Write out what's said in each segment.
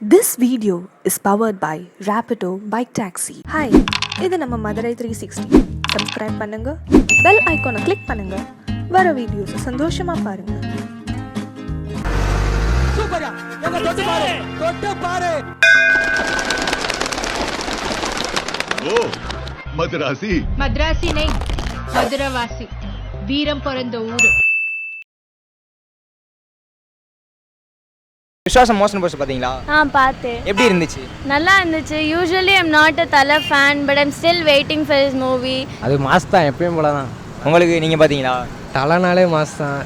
This video is powered by Rapido bike taxi hi இது நம்ம Madurai three sixty subscribe பண்ணுங்க. Bell ஐக்கானை click பண்ணுங்க. வர வீடியோஸ் சந்தோஷமா பாருங்க. ஓ மதுராசி. மத்ராசி நை மதுரவாசி. வீரம் பிறந்த ஊரு. விஸ்வாசம் மோசன் போஸ்ட் பார்த்தீங்களா ஆ பார்த்தேன் எப்படி இருந்துச்சு? நல்லா இருந்துச்சு. Usually I'm not a Thala fan but I'm still waiting for is movie அது மாஸ் தான் எப்பயும் போல தான் உங்களுக்கு நீங்கள் பார்த்தீங்களா தலைனாலே மாஸ் தான்.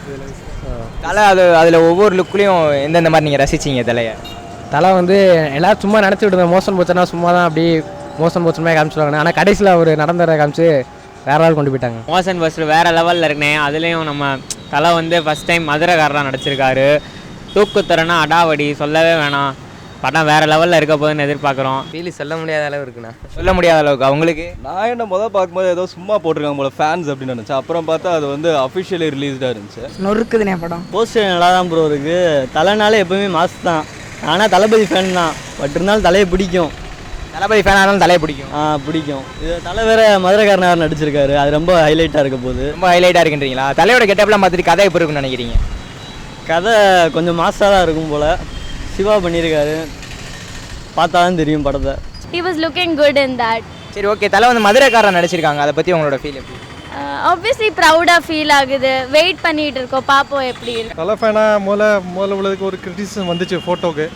தலை அது அதில் ஒவ்வொரு லுக்லேயும் எந்தெந்த மாதிரி நீங்கள் ரசிச்சீங்க தலையை? தலை வந்து எல்லாரும் சும்மா நினச்சிட்டு இருந்தேன் மோசன் போச்சுன்னா சும்மா தான் அப்படி மோசன் போச்சுமே காமிச்சிருவாங்க ஆனால் கடைசியில் அவர் நடந்ததை காமிச்சு வேற ஆள் கொண்டு போயிட்டாங்க. மோசன் பஸ்ஸில் வேறு லெவலில் இருக்குனே அதுலேயும் நம்ம தலை வந்து ஃபஸ்ட் டைம் மதுரைக்காரராக நடிச்சிருக்காரு. தூக்குத்தரனா அடாவடி சொல்லவே வேணாம். படம் வேறு லெவலில் இருக்க போகுதுன்னு எதிர்பார்க்குறோம். ஃபீலி சொல்ல முடியாத அளவு இருக்குண்ணா சொல்ல முடியாத அளவுக்கு? அவங்களுக்கு நான் என்ன முதல் பார்க்கும்போது ஏதோ சும்மா போட்டிருக்காங்க போல ஃபேன்ஸ் அப்படின்னு நினச்சேன். அப்புறம் பார்த்தா அது வந்து அஃபிஷியலி ரிலீஸ்டாக இருந்துச்சு. நொறுக்குதுனே படம். போஸ்டர் நல்லா தான் ப்ரோ இருக்கு. தலைனாலே எப்பவுமே மாஸ் தான். ஆனால் தளபதி ஃபேன் தான். பட் இருந்தாலும் தலையை பிடிக்கும். தளபதி ஃபேன் ஆனாலும் தலையை பிடிக்கும். ஆ பிடிக்கும். இது தலை வேற மதுரைக்காரனார் நடிச்சிருக்காரு. அது ரொம்ப ஹைலைட்டாக இருக்க போகுது. ரொம்ப ஹைலைட்டாக இருக்குன்றீங்களா? தலையோட கெட்டப்லாம் பார்த்துட்டு கதை எப்படி இருக்குன்னு நினைக்கிறீங்க? கதை கொஞ்சம் மாசாக தான் இருக்கும் போல். சிவா பண்ணியிருக்காரு பார்த்தா தான் தெரியும் படத்தை. He was looking good in that சரி ஓகே தலை வந்து மதுரைக்காரன் நடிச்சிருக்காங்க. அதை பற்றி உங்களோட ஃபீல் எப்படி? ஆப்வியஸ்லி ப்ரௌடாக ஃபீல் ஆகுது. வெயிட் பண்ணிட்டு இருக்கோம். பார்ப்போம் எப்படி இருக்கு. தலை ஃபேனாக மூல மூல உள்ளதுக்கு ஒரு கிரிட்டிசிசம் வந்துச்சு ஃபோட்டோக்கு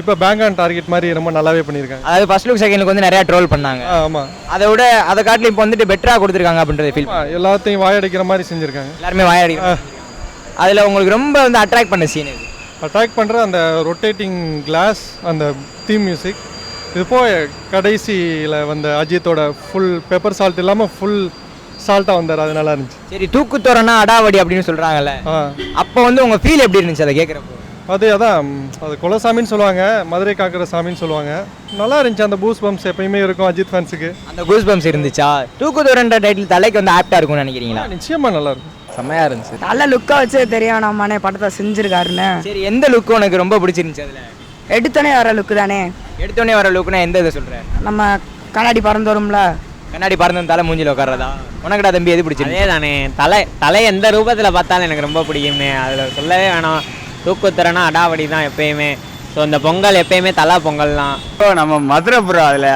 இப்போ பேங்க் ஆன் டார்கெட் மாதிரி ரொம்ப நல்லாவே பண்ணியிருக்காங்க அதாவது ஃபர்ஸ்ட் லுக் செகண்ட் லுக் வந்து நிறையா ட்ரோல் பண்ணாங்க. ஆமாம் அதை விட அதை காட்டிலும் இப்போ வந்துட்டு பெட்டராக கொடுத்துருக்காங்க அப்படின்றத ஃபீல் எல்லாத்தையும் வாயடிக்கிற மாதிரி செஞ்சுருக்காங்க. எல்லாருமே வாயாடி அதில் உங்களுக்கு ரொம்ப வந்து அட்ராக்ட் பண்ண சீன் இது அட்ராக்ட் பண்ணுற அந்த ரொட்டேட்டிங் கிளாஸ் அந்த தீம் மியூசிக் இது போய் கடைசியில் வந்த அஜித்தோட ஃபுல் பெப்பர் சால்ட் இல்லாமல் ஃபுல் சால்ட்டாக வந்தார். அது நல்லா இருந்துச்சு. சரி தூக்குத்தோரனா அடாவடி அப்படின்னு சொல்கிறாங்கல்ல அப்போ வந்து உங்கள் ஃபீல் எப்படி இருந்துச்சு அதை கேட்குறப்போ அது அதான் அது குலசாமின்னு சொல்லுவாங்க மதுரை காக்கிற சாமின்னு சொல்லுவாங்க. நல்லா இருந்துச்சு. அந்த பூஸ் பம்ப்ஸ் எப்பயுமே இருக்கும் அஜித் ஃபேன்ஸுக்கு அந்த கூஸ் பம்ப்ஸ் இருந்துச்சா? தூக்குத்தோரன்ற டைட்டில் தலைக்கு வந்து ஆப்டாக இருக்கும்னு நினைக்கிறீங்களா? நிச்சயமாக நல்லா இருக்கும். செம்மையாக இருந்துச்சு. நல்ல லுக்கா வச்சே தெரியும். நம்மனே படத்தை செஞ்சிருக்காருன்னு. சரி எந்த லுக்கு உனக்கு ரொம்ப பிடிச்சிருந்துச்சு அதில்? எடுத்தோடனே வர லுக்கு தானே? எடுத்தோடனே வர லுக்குனா எந்த இதை சொல்கிறேன் நம்ம கண்ணாடி பறந்து வரும்ல கண்ணாடி பறந்து தலை மூஞ்சில உட்காரதா உனக்குடா தம்பி எது பிடிச்சிருந்துச்சு? அதே தானே தலை தலை எந்த ரூபத்தில் பார்த்தாலும் எனக்கு ரொம்ப பிடிக்கும்னே. அதில் சொல்லவே வேணாம். தூக்குத்தரனா அடாவடி தான் எப்பயுமே. ஸோ இந்த பொங்கல் எப்பயுமே தலா பொங்கல் தான் ப்ரோ நம்ம மதுரை ப்ரோ அதில்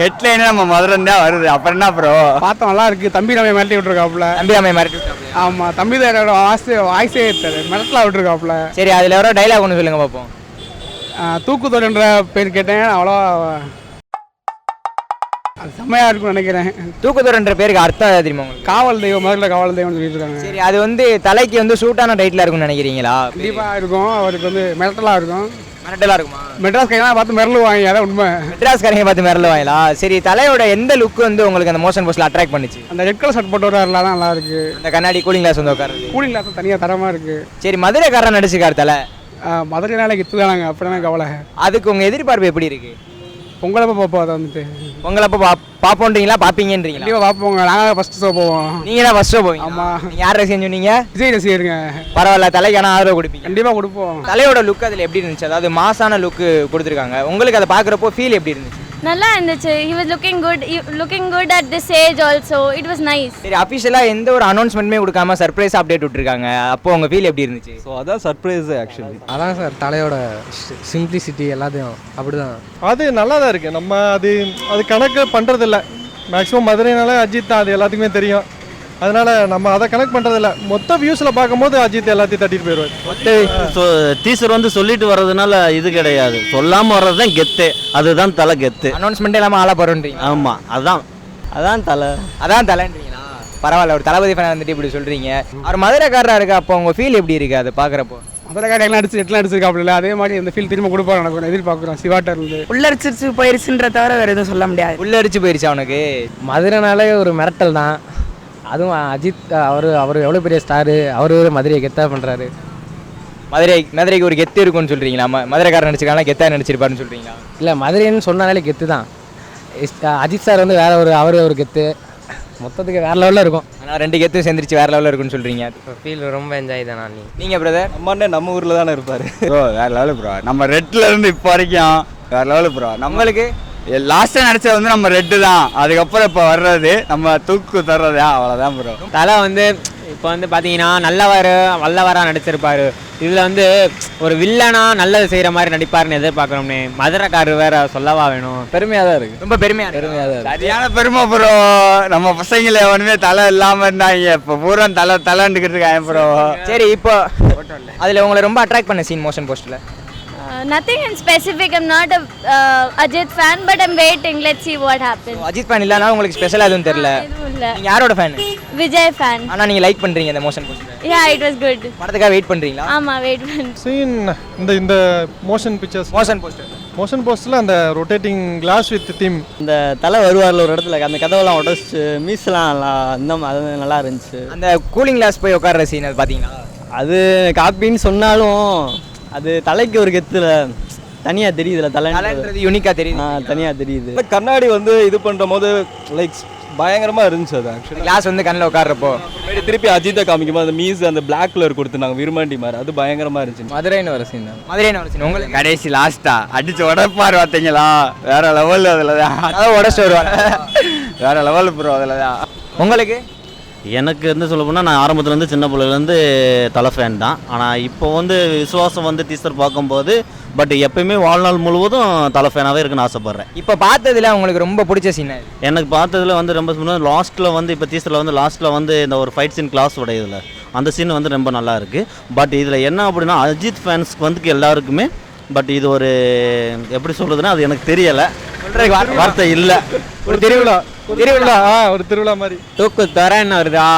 ஹெட்லைனே நம்ம மதுரை தான் வருது. அப்புறம் என்ன ப்ரோ? பார்த்தோம் நல்லா இருக்கு. தம்பி நம்ம மிரட்டி விட்டுருக்காப்புல. தம்பி அம்மையை மிரட்டி? ஆமாம் தம்பி தான் வாய்ஸே வாய்ஸே மிரட்டலாம் விட்டுருக்காப்புல. சரி அதில் எவ்வளோ டைலாக் ஒன்று சொல்லுங்க பார்ப்போம் தூக்குத்தோடுன்ற பேர் கேட்டேன். அவ்வளோ அது செம்மையாக இருக்கும்னு நினைக்கிறேன். தூக்குத்தோரன்ற பேருக்கு அர்த்தம் தெரியுமா உங்களுக்கு? காவல் தெய்வம் முதல்ல காவல் தெய்வம்னு சொல்லிட்டு இருக்காங்க. சரி அது வந்து தலைக்கு வந்து சூட்டான டைட்டில் இருக்கும்னு நினைக்கிறீங்களா? கண்டிப்பாக இருக்கும். அவருக்கு வந்து மிரட்டலாக இருக்கும். மிரட்டலாக இருக்குமா? மெட்ராஸ் கையெல்லாம் பார்த்து மிரளுவாங்க அதான் உண்மை. மெட்ராஸ்காரங்க பார்த்து மிரள வாங்களா சரி தலையோட எந்த லுக் வந்து உங்களுக்கு அந்த மோஷன் போஸ்ட்ல அட்ராக்ட் பண்ணுச்சு? அந்த ரெட் கலர் ஷர்ட் போட்டு வரல தான் நல்லா இருக்கு. அந்த கண்ணாடி கூலிங் கிளாஸ் வந்து உட்காருது கூலிங் கிளாஸ் தனியாக தரமாக இருக்கு. சரி மதுரைக்காரன் நடிச்சிருக்காரு தலை. மதுரைனால கித்து தானாங்க அப்படின்னா கவலை. அதுக்கு உங்க எதிர்பார்ப்பு எப்படி இருக்கு? பொங்கலப்ப பார்ப்போம் அதை வந்துட்டு. உங்களப்ப பா பாப்போன்றீங்களா? பாப்பீங்கன்றீங்களா? கண்டிப்பாக பார்ப்போங்க நாங்கள் ஃபஸ்ட்டு ஷோ போவோம். நீங்க தான் ஃபர்ஸ்ட் ஷோ போவீங்க ஆமா. நீங்க யார் ரசிகன் சொன்னீங்க? விஜய் ரசிகருங்க. பரவாயில்ல தலைக்கான ஆதரவு கொடுப்பீங்க. கண்டிப்பாக கொடுப்போம். தலையோட லுக் அதில் எப்படி இருந்துச்சு? அதாவது மாசான லுக்கு கொடுத்துருக்காங்க. உங்களுக்கு அதை பார்க்குறப்போ ஃபீல் எப்படி இருந்துச்சு? நல்லா இருந்துச்சு. He was looking good looking good at this age also it was nice சரி அஃபிஷியலாக எந்த ஒரு அனௌன்ஸ்மெண்ட்டுமே கொடுக்காம சர்ப்ரைஸ் அப்டேட் விட்டுருக்காங்க. அப்போ உங்க ஃபீல் எப்படி இருந்துச்சு? ஸோ அதான் சர்ப்ரைஸ் ஆக்சுவலி அதான் சார் தலையோட சிம்பிளிசிட்டி எல்லாத்தையும் அப்படிதான். அது நல்லா தான் இருக்குது நம்ம அது அது கணக்கு பண்ணுறதில்ல மேக்ஸிமம் மதுரைனால அஜித் தான் அது எல்லாத்துக்குமே தெரியும். அதனால நம்ம அதை கனெக்ட் பண்ணுறதில்ல மொத்த வியூஸில் பார்க்கும்போது அஜித் எல்லாத்தையும் தட்டிட்டு போயிடுவார். டீச்சர் வந்து சொல்லிட்டு வர்றதுனால இது கிடையாது. சொல்லாமல் வர்றது தான் கெத்து. அதுதான் தலை கெத்து. அனௌன்ஸ்மெண்ட் இல்லாமல் ஆளா போகிறோன்றீங்க ஆமாம் அதான். அதான் தலை. அதான் தலைன்றீங்களா? பரவாயில்ல ஒரு தளபதி ஃபேன் வந்துட்டு இப்படி சொல்கிறீங்க அவர் மதுரைக்காரராக இருக்கு? அப்போ உங்க ஃபீல் எப்படி இருக்கு அதை பார்க்குறப்போ? மதுரைக்கார எல்லாம் அடிச்சு எட்லாம் அடிச்சிருக்காப்புல அதே மாதிரி இந்த ஃபீல் திரும்ப கொடுப்பாரு எனக்கு எதிர்பார்க்குறோம். சிவாட்டர் இருந்து. உள்ளரிச்சிருச்சு போயிருச்சுன்ற தவிர வேற எதுவும் சொல்ல முடியாது. உள்ள அடிச்சு போயிருச்சு அவனுக்கு மதுரைனாலே ஒரு மிரட்டல் தான். அதுவும் அஜித் அவர் அவர் எவ்வளோ பெரிய ஸ்டாரு அவர் மதுரையை கெத்தாக பண்ணுறாரு மதுரை மதுரைக்கு ஒரு கெத்து இருக்கும்னு சொல்றீங்களா? ம- மதுரைக்காரன் நடிச்சிருக்காங்க கெத்தா நடிச்சிருப்பாருன்னு சொல்றீங்களா? இல்லை மதுரைன்னு சொன்னாலே கெத்து தான் இஸ்- அஜித் சார் வந்து வேற ஒரு அவர் ஒரு கெத்து. மொத்தத்துக்கு வேற லெவலில் இருக்கும். ஆனால் ரெண்டு கெத்தும் சேர்ந்துருச்சு வேற லெவலில் இருக்குன்னு சொல்றீங்க. ஃபீல் ரொம்ப என்ஜாய் தான் நீ? நீங்க பிரதர் நம்ம நம்ம ஊரில் தானே இருப்பார். ப்ரோ வேற லெவலு ப்ரோ நம்ம ரெட்ல இருந்து இப்போ வரைக்கும் வேற லெவலு ப்ரோ நம்மளுக்கு லாஸ்ட்டாக நடிச்சது வந்து நம்ம ரெட்டு தான். அதுக்கப்புறம் இப்போ வர்றது நம்ம தூக்கு தர்றது? அவ்வளோதான் ப்ரோ தலை வந்து இப்போ வந்து பார்த்தீங்கன்னா நல்லவர் வல்லவரா நடிச்சிருப்பாரு. இதில் வந்து ஒரு வில்லனா நல்லது செய்கிற மாதிரி நடிப்பாருன்னு எதிர்பார்க்குறோம்னே மதுரைக்காரர் வேற சொல்லவா வேணும். பெருமையாக தான் இருக்குது ரொம்ப பெருமையா இருக்கு. பெருமையாக தான் சரியான பெருமை ப்ரோ நம்ம பசங்கள எவனுமே தலை இல்லாமல் இருந்தாங்க. இப்போ பூரா தலை தலைண்டுக்கிட்டு இருக்காங்க ப்ரோ சரி இப்போ அதுல உங்களை ரொம்ப அட்ராக்ட் பண்ண சீன் மோஷன் போஸ்ட்ல Nothing in specific. I'm not a uh, Ajit fan, but I'm waiting. Let's see what happens. Ajith fan இல்லனா உங்களுக்கு ஸ்பெஷலா எதுவும் தெரியல இல்ல. நீங்க யாரோட ஃபேன் Vijay fan. ஆனா நீங்க லைக் பண்றீங்க இந்த மோஷன் போஸ்ட்ல Yeah, it was good. படத்துக்காக வெயிட் பண்றீங்களா ஆமா வெயிட் பண்ணு சீன் இந்த இந்த motion pictures motion poster motion போஸ்டில் அந்த ரொட்டேட்டிங் கிளாஸ் வித் தீம் இந்த தலை வருவார்ல ஒரு இடத்துல அந்த கதவெல்லாம் உடச்சிட்டு மீஸ்லாம் நல்லா இந்த அது நல்லா இருந்துச்சு அந்த கூலிங் கிளாஸ் போய் உட்கார்ற சீன் அது பாத்தீங்களா அது காப்பின்னு சொன்னாலும் அது தலைக்கு ஒரு கெத்துல. தனியாக தெரியுதுல தலை தலைன்றது யூனிக்கா தெரியுது. தனியாக தெரியுது. கண்ணாடி வந்து இது பண்ணுற போது லைக் பயங்கரமாக இருந்துச்சு அது ஆக்சுவலி கிளாஸ் வந்து கண்ணில் உட்கார்றப்போ. திருப்பி அஜித்தை காமிக்கும் அந்த மீஸ் அந்த பிளாக் கலர் கொடுத்துருந்தாங்க விரும்மாண்டி மாதிரி அது பயங்கரமாக இருந்துச்சு. மதுரைன்னு வர சீன் தான். மதுரை ஒரு சீன் உங்களுக்கு? கடைசி லாஸ்டா அடிச்சு உடப்பார் பார்த்தீங்களா வேற லெவல் அதில் தான் உடச்சிட்டு வருவாங்க வேற லெவல் ப்ரோ அதில் தான் உங்களுக்கு? எனக்கு வந்து சொல்ல போனால் நான் ஆரம்பத்துலேருந்து சின்ன பிள்ளைலேருந்து தலை ஃபேன் தான். ஆனால் இப்போ வந்து விசுவாசம் வந்து டீச்சர் பார்க்கும்போது பட் எப்பயுமே வாழ்நாள் முழுவதும் தலை ஃபேனாகவே இருக்குன்னு ஆசைப்பட்றேன். இப்போ பார்த்ததுல உங்களுக்கு ரொம்ப பிடிச்ச சீன் எனக்கு பார்த்ததுல வந்து ரொம்ப லாஸ்ட்டில் வந்து இப்போ டீச்சரில் வந்து லாஸ்ட்டில் வந்து இந்த ஒரு ஃபைட் சீன் கிளாஸ் உடையதில் அந்த சீன் வந்து ரொம்ப நல்லா இருக்குது பட் இதில் என்ன அப்படின்னா அஜித் ஃபேன்ஸ்க்கு வந்து எல்லாருக்குமே பட் இது ஒரு எப்படி சொல்கிறதுனா அது எனக்கு தெரியலை. வார்த்தை இல்லை. ஒரு திருவிழா. ஒரு திருவிழா. ஆ ஒரு திருவிழா மாதிரி. தூக்கு துறைன்னு வருதா?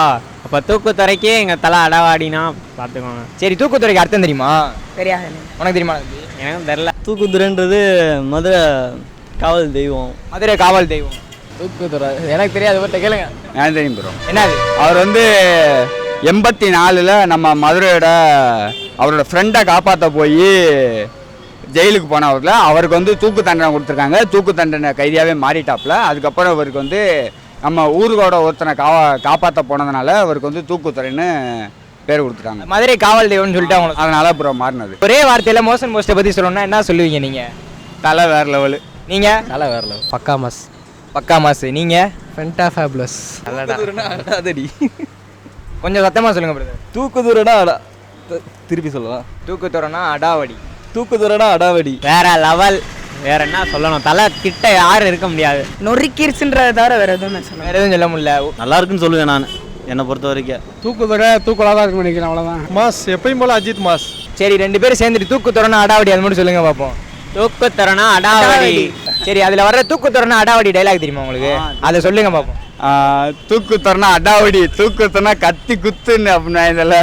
அப்போ தூக்கு துறைக்கே எங்கள் தலை அடவாடினா பார்த்துக்கோங்க சரி தூக்குத்துறைக்கு அர்த்தம் தெரியுமா? தெரியாது. உனக்கு தெரியுமா? எனக்கும் தெரில தூக்குதுறைன்றது மதுரை காவல் தெய்வம். மதுரை காவல் தெய்வம். தூக்குதுறை எனக்கு தெரியாது பட் கேளுங்க. எனக்கு தெரியும் ப்ரோ என்னது? அவர் வந்து எண்பத்தி நாலில் நம்ம மதுரையோட அவரோட ஃப்ரெண்டை காப்பாற்ற போய் ஜெயிலுக்கு போனவரில் அவருக்கு வந்து தூக்கு தண்டனை கொடுத்துருக்காங்க. தூக்கு தண்டனை கைதியாகவே மாறிட்டாப்புல அதுக்கப்புறம் அவருக்கு வந்து நம்ம ஊருக்கோட ஒருத்தனை காவா காப்பாற்ற போனதுனால அவருக்கு வந்து தூக்குத்துறைன்னு பேர் கொடுத்துட்டாங்க. மதுரை காவல் தெய்வம்னு சொல்லிட்டு அவங்க அதனால அப்புறம் மாறினது. ஒரே வார்த்தையில மோஷன் போஸ்ட்டை பத்தி சொல்லணும்னா என்ன சொல்லுவீங்க நீங்க? தலை வேற லெவலு நீங்க? நல்லா வேற லெவல் பக்கா மாஸ் பக்கா மாசு. நீங்க? ஃபென்டா ஃபேப்லஸ் அதடி கொஞ்சம் சத்தமா சொல்லுங்க பிரதர் தூக்குதுறைனா அடா த- திருப்பி சொல்லலாம் தூக்குத்துறைனா அடாவடி. தூக்குதுறைனா அடாவடி. வேற லெவல் வேற என்ன சொல்லணும்? தலை கிட்ட யாரும் இருக்க முடியாது. நொறுக்கிருச்சுன்றதை தவிர வேற எதுவும் சொல்ல வேற எதுவும் சொல்ல முடியல. நல்லா இருக்குன்னு சொல்லுவேன் நான் என்னை பொறுத்த வரைக்கும். தூக்குதுறை தூக்கலாக தான் இருக்கும் நினைக்கிறேன் அவ்வளோதான் மாஸ் எப்பயும் போல அஜித் மாஸ். சரி ரெண்டு பேரும் சேர்ந்துட்டு தூக்குத்துறைனா அடாவடி அது மட்டும் சொல்லுங்க பார்ப்போம் தூக்கு துறைனா அடாவடி. சரி அதுல வர்ற தூக்குத்துறைனா அடாவடி டைலாக் தெரியுமா உங்களுக்கு? அதை சொல்லுங்க பார்ப்போம் தூக்கு தரனா அடாவடி தூக்கு தரனா கத்தி குத்துன்னு அப்படின்னா இதில்